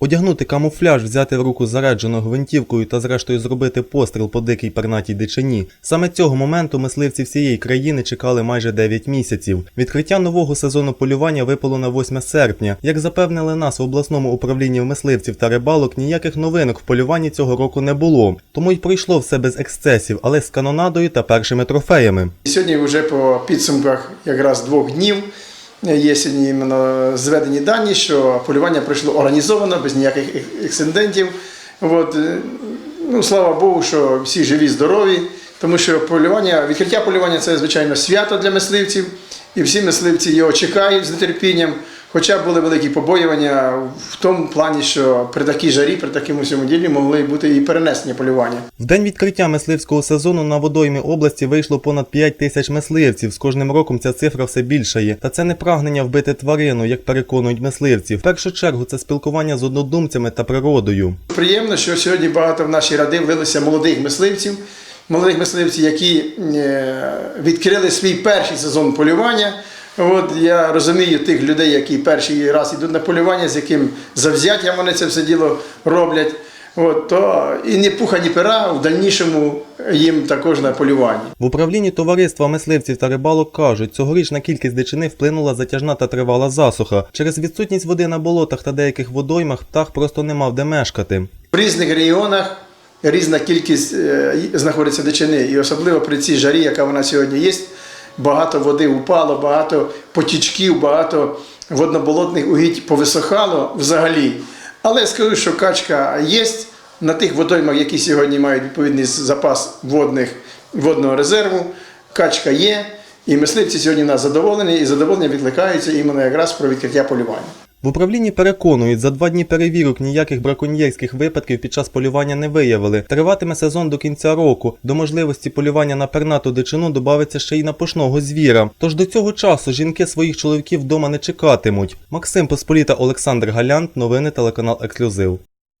Одягнути камуфляж, взяти в руку заряджену гвинтівкою та зрештою зробити постріл по дикій пернатій дичині. Саме цього моменту мисливці всієї країни чекали майже 9 місяців. Відкриття нового сезону полювання випало на 8 серпня. Як запевнили нас в обласному управлінні мисливців та рибалок, ніяких новинок в полюванні цього року не було. Тому й пройшло все без ексцесів, але з канонадою та першими трофеями. Сьогодні вже по підсумках якраз двох днів є сьогодні іменно зведені дані, що полювання пройшло організовано, без ніяких ексцидентів. От, е, ну, слава Богу, що всі живі, здорові, тому що полювання, відкриття полювання це звичайно свято для мисливців, і всі мисливці його чекають з нетерпінням. Хоча були великі побоювання в тому плані, що при такій жарі, при такому всьому ділі могли бути і перенесення полювання. В день відкриття мисливського сезону на водоймі області вийшло понад 5 тисяч мисливців. З кожним роком ця цифра все більшає. Та це не прагнення вбити тварину, як переконують мисливці. В першу чергу це спілкування з однодумцями та природою. Приємно, що сьогодні багато в наші ради влилися молодих мисливців, молодих мисливців, які е, відкрили свій перший сезон полювання. От я розумію тих людей, які перший раз йдуть на полювання, з яким завзяттям вони це все діло роблять. От, то і ні пуха, ні пера в дальнішому їм також на полюванні. В управлінні товариства мисливців та рибалок кажуть, цьогоріч на кількість дичини вплинула затяжна та тривала засуха. Через відсутність води на болотах та деяких водоймах птах просто не мав де мешкати. В різних регіонах різна кількість е, знаходиться дичини, і особливо при цій жарі, яка вона сьогодні є, багато води упало, багато потічків, багато водноболотних угідь повисохало взагалі. Але скажу, що качка є на тих водоймах, які сьогодні мають відповідний запас водних, водного резерву. Качка є, і мисливці сьогодні в нас задоволені, і задоволення відкликаються іменно якраз про відкриття полювання. В управлінні переконують, за два дні перевірок ніяких браконьєрських випадків під час полювання не виявили. Триватиме сезон до кінця року. До можливості полювання на пернату дичину додається ще й на пушного звіра. Тож до цього часу жінки своїх чоловіків вдома не чекатимуть. Максим Посполіта, Олександр Галянт, новини телеканал Ексклюзив.